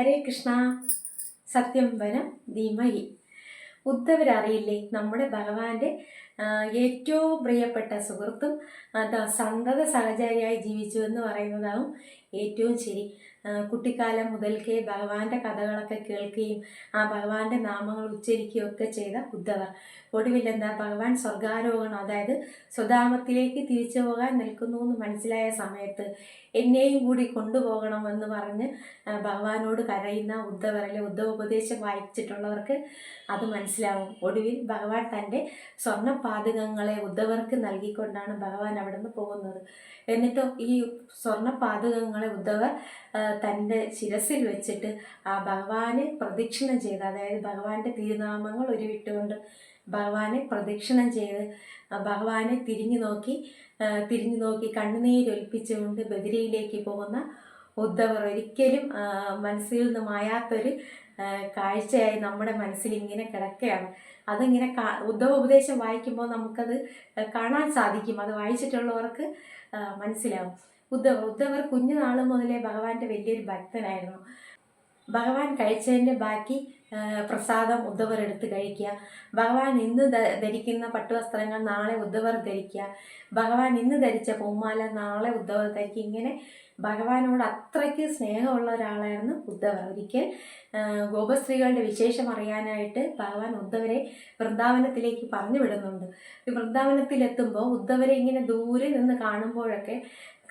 ഹരേ കൃഷ്ണ. സത്യം വനം ധീമഹി. ഉദ്ധവരറിയില്ലേ? നമ്മുടെ ഭഗവാന്റെ ഏറ്റവും പ്രിയപ്പെട്ട സുഹൃത്തും സന്തത സഹചാരിയായി ജീവിച്ചു എന്ന് പറയുന്നതാവും ഏറ്റവും ശരി. കുട്ടിക്കാലം മുതൽക്കേ ഭഗവാന്റെ കഥകളൊക്കെ കേൾക്കുകയും ആ ഭഗവാന്റെ നാമങ്ങൾ ഉച്ചരിക്കുകയും ഒക്കെ ചെയ്ത ഉദ്ധവർ. ഒടുവിൽ എന്താ ഭഗവാൻ സ്വർഗാരോഹണം അതായത് സ്വധാമത്തിലേക്ക് തിരിച്ചു പോകാൻ നിൽക്കുന്നു എന്ന് മനസ്സിലായ സമയത്ത് എന്നെയും കൂടി കൊണ്ടുപോകണമെന്ന് പറഞ്ഞ് ആ, ഭഗവാനോട് കരയുന്ന ഉദ്ധവർ അല്ലെ ഉദ്ധവോപദേശം വായിച്ചിട്ടുള്ളവർക്ക് അത് മനസ്സിലാവും. ഒടുവിൽ ഭഗവാൻ തന്റെ സ്വർണ പാതകങ്ങളെ ഉദ്ധവർക്ക് നൽകിക്കൊണ്ടാണ് ഭഗവാൻ അവിടെ നിന്ന് പോകുന്നത്. എന്നിട്ടോ ഈ സ്വർണ ഉദ്ധവർ ആ, തന്റെ ശിരസിൽ വെച്ചിട്ട് ആ ഭഗവാനെ പ്രദക്ഷിണം ചെയ്ത് അതായത് ഭഗവാന്റെ തിരുനാമങ്ങൾ ഉരുവിട്ടുകൊണ്ട് ഭഗവാനെ പ്രദക്ഷിണം ചെയ്ത് ഭഗവാനെ തിരിഞ്ഞു നോക്കി തിരിഞ്ഞു നോക്കി കണ്ണുനീരൊലിപ്പിച്ചുകൊണ്ട് ബദിരയിലേക്ക് പോകുന്ന ഉദ്ധവർ ഒരിക്കലും മനസ്സിൽ നിന്ന് മായാത്തൊരു കാഴ്ചയായി നമ്മുടെ മനസ്സിൽ ഇങ്ങനെ കിടക്കുകയാണ്. അതിങ്ങനെ കാ ഉദ്ധവ ഉപദേശം വായിക്കുമ്പോൾ നമുക്കത് കാണാൻ സാധിക്കും. അത് വായിച്ചിട്ടുള്ളവർക്ക് മനസ്സിലാവും. ഉദ്ധവ ഉദ്ധവർ കുഞ്ഞുനാൾ മുതലേ ഭഗവാന്റെ വലിയൊരു ഭക്തനായിരുന്നു. ഭഗവാൻ കഴിച്ചതിന്റെ ബാക്കി പ്രസാദം ഉദ്ധവർ എടുത്ത് കഴിക്കുക. ഭഗവാൻ ഇന്ന് ധരിക്കുന്ന പട്ടുവസ്ത്രങ്ങൾ നാളെ ഉദ്ധവർ ധരിക്കുക. ഭഗവാൻ ഇന്ന് ധരിച്ച പൂമാല നാളെ ഉദ്ധവർ ധരിക്കുക. ഇങ്ങനെ ഭഗവാനോട് അത്രയ്ക്ക് സ്നേഹമുള്ള ഒരാളായിരുന്നു ഉദ്ധവർ. ഒരിക്കൽ ഗോപസ്ത്രീകളുടെ വിശേഷം അറിയാനായിട്ട് ഭഗവാൻ ഉദ്ധവരെ വൃന്ദാവനത്തിലേക്ക് പറഞ്ഞു വിടുന്നുണ്ട് വൃന്ദാവനത്തിലെത്തുമ്പോൾ ഉദ്ധവരെ ഇങ്ങനെ ദൂരെ നിന്ന് കാണുമ്പോഴൊക്കെ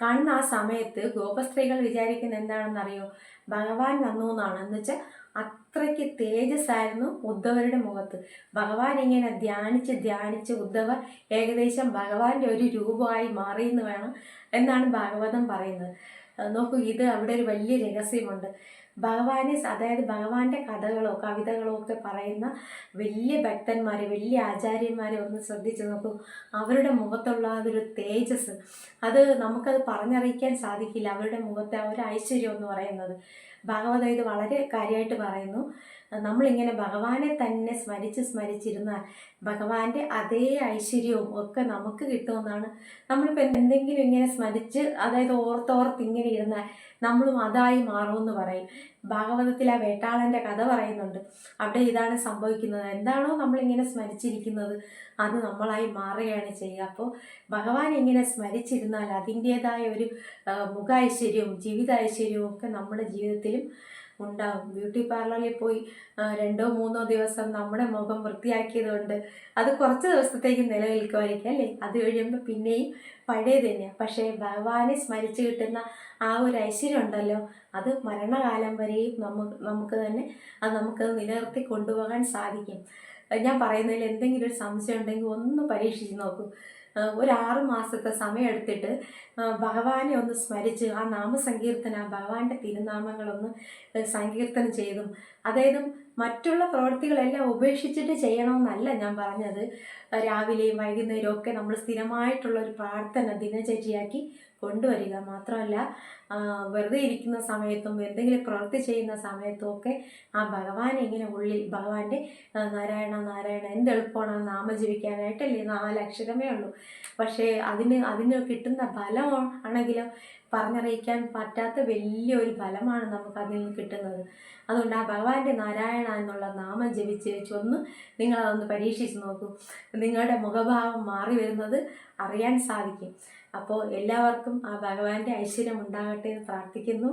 കാണുന്ന ആ സമയത്ത് ഗോപസ്ത്രീകൾ വിചാരിക്കുന്ന എന്താണെന്നറിയോ? ഭഗവാൻ വന്നു എന്നാണ്. എന്ന് വെച്ചാൽ അത്രയ്ക്ക് തേജസ്സായിരുന്നു ഉദ്ധവരുടെ മുഖത്ത്. ഭഗവാൻ ഇങ്ങനെ ധ്യാനിച്ച് ധ്യാനിച്ച് ഉദ്ധവർ ഏകദേശം ഭഗവാന്റെ ഒരു രൂപമായി മാറിയെന്ന് വേണം എന്നാണ് ഭാഗവതം പറയുന്നത്. നോക്കൂ ഇത് അവിടെ ഒരു വലിയ രഹസ്യമുണ്ട്. ഭഗവാനെ അതായത് ഭഗവാന്റെ കഥകളോ കവിതകളോ ഒക്കെ പറയുന്ന വലിയ ഭക്തന്മാരെ വലിയ ആചാര്യന്മാരെ ഒന്ന് ശ്രദ്ധിച്ചു നോക്കൂ. അവരുടെ മുഖത്തുള്ള അതൊരു തേജസ്. അത് നമുക്കത് പറഞ്ഞറിയിക്കാൻ സാധിക്കില്ല. അവരുടെ മുഖത്തെ ആ ഒരു ഐശ്വര്യം എന്ന് പറയുന്നത്. ഭാഗവതം ഇത് വളരെ കാര്യമായിട്ട് പറയുന്നു. നമ്മളിങ്ങനെ ഭഗവാനെ തന്നെ സ്മരിച്ച് സ്മരിച്ചിരുന്നാൽ ഭഗവാന്റെ അതേ ഐശ്വര്യവും ഒക്കെ നമുക്ക് കിട്ടുമെന്നാണ്. നമ്മളിപ്പോൾ എന്തെങ്കിലും ഇങ്ങനെ സ്മരിച്ച് അതായത് ഓർത്തോർത്ത് ഇങ്ങനെ ഇരുന്നാൽ നമ്മളും അതായി മാറുമെന്ന് പറയും. ഭാഗവതത്തിൽ ആ വേട്ടാളന്റെ കഥ പറയുന്നുണ്ട്. അവിടെ ഇതാണ് സംഭവിക്കുന്നത്. എന്താണോ നമ്മളിങ്ങനെ സ്മരിച്ചിരിക്കുന്നത് അത് നമ്മളായി മാറുകയാണ് ചെയ്യുക. അപ്പോൾ ഭഗവാൻ ഇങ്ങനെ സ്മരിച്ചിരുന്നാൽ അതിന്റേതായ ഒരു മുഖ ഐശ്വര്യവും ജീവിത ഐശ്വര്യവും ഒക്കെ നമ്മുടെ ജീവിതത്തിലും ഉണ്ടാവും. ബ്യൂട്ടി പാർലറിൽ പോയി രണ്ടോ മൂന്നോ ദിവസം നമ്മുടെ മുഖം വൃത്തിയാക്കിയതുകൊണ്ട് അത് കുറച്ച് ദിവസത്തേക്ക് നിലനിൽക്കുമായിരിക്കും അല്ലേ? അത് കഴിയുമ്പോൾ പിന്നെയും പഴയത് തന്നെയാണ് പക്ഷേ ഭഗവാനെ സ്മരിച്ചു കിട്ടുന്ന ആ ഒരു ഐശ്വര്യം ഉണ്ടല്ലോ. അത് മരണകാലം വരെയും നമുക്ക് നമുക്ക് തന്നെ അത് നമുക്ക് നിലനിർത്തി കൊണ്ടുപോകാൻ സാധിക്കും. ഞാൻ പറയുന്നതിൽ എന്തെങ്കിലും ഒരു സംശയം ഉണ്ടെങ്കിൽ ഒന്ന് പരീക്ഷിച്ച് നോക്കൂ. ഒരു മാസത്തെ സമയമെടുത്തിട്ട് ഭഗവാനെ ഒന്ന് സ്മരിച്ച് ആ നാമസങ്കീർത്തന ഭഗവാന്റെ തിരുനാമങ്ങളൊന്ന് സങ്കീർത്തനം ചെയ്തും അതായത് മറ്റുള്ള പ്രവൃത്തികളെല്ലാം ഉപേക്ഷിച്ചിട്ട് ചെയ്യണമെന്നല്ല ഞാൻ പറഞ്ഞത്. രാവിലെയും വൈകുന്നേരവും ഒക്കെ നമ്മൾ സ്ഥിരമായിട്ടുള്ള ഒരു പ്രാർത്ഥന ദിനചര്യയാക്കി കൊണ്ടുവരിക മാത്രമല്ല വെറുതെ ഇരിക്കുന്ന സമയത്തും എന്തെങ്കിലും പ്രവൃത്തി ചെയ്യുന്ന സമയത്തും ഒക്കെ ആ ഭഗവാനെ ഇങ്ങനെ ഉള്ളിൽ ഭഗവാന്റെ നാരായണ നാരായണ എന്ത് എളുപ്പമാണ് ആ നാമം ജപിക്കാനായിട്ടല്ലേ നാല് അക്ഷരമേ ഉള്ളൂ. പക്ഷേ അതിന് അതിന് കിട്ടുന്ന ഫലം ആണെങ്കിലും പറഞ്ഞറിയിക്കാൻ പറ്റാത്ത വലിയൊരു ഫലമാണ് നമുക്ക് അതിൽ നിന്ന് കിട്ടുന്നത്. അതുകൊണ്ട് ആ ഭഗവാന്റെ നാരായണ എന്നുള്ള നാമം ജപിച്ച് വെച്ചൊന്ന് നിങ്ങളതൊന്ന് പരീക്ഷിച്ച് നോക്കൂ. നിങ്ങളുടെ മുഖഭാവം മാറി വരുന്നത് അറിയാൻ സാധിക്കും. അപ്പോൾ എല്ലാവർക്കും ആ ഭഗവാന്റെ ഐശ്വര്യം ഉണ്ടാകട്ടെ എന്ന് പ്രാർത്ഥിക്കുന്നു.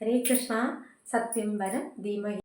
ഹരേ കൃഷ്ണ സത്യം വരം ധീമഹി.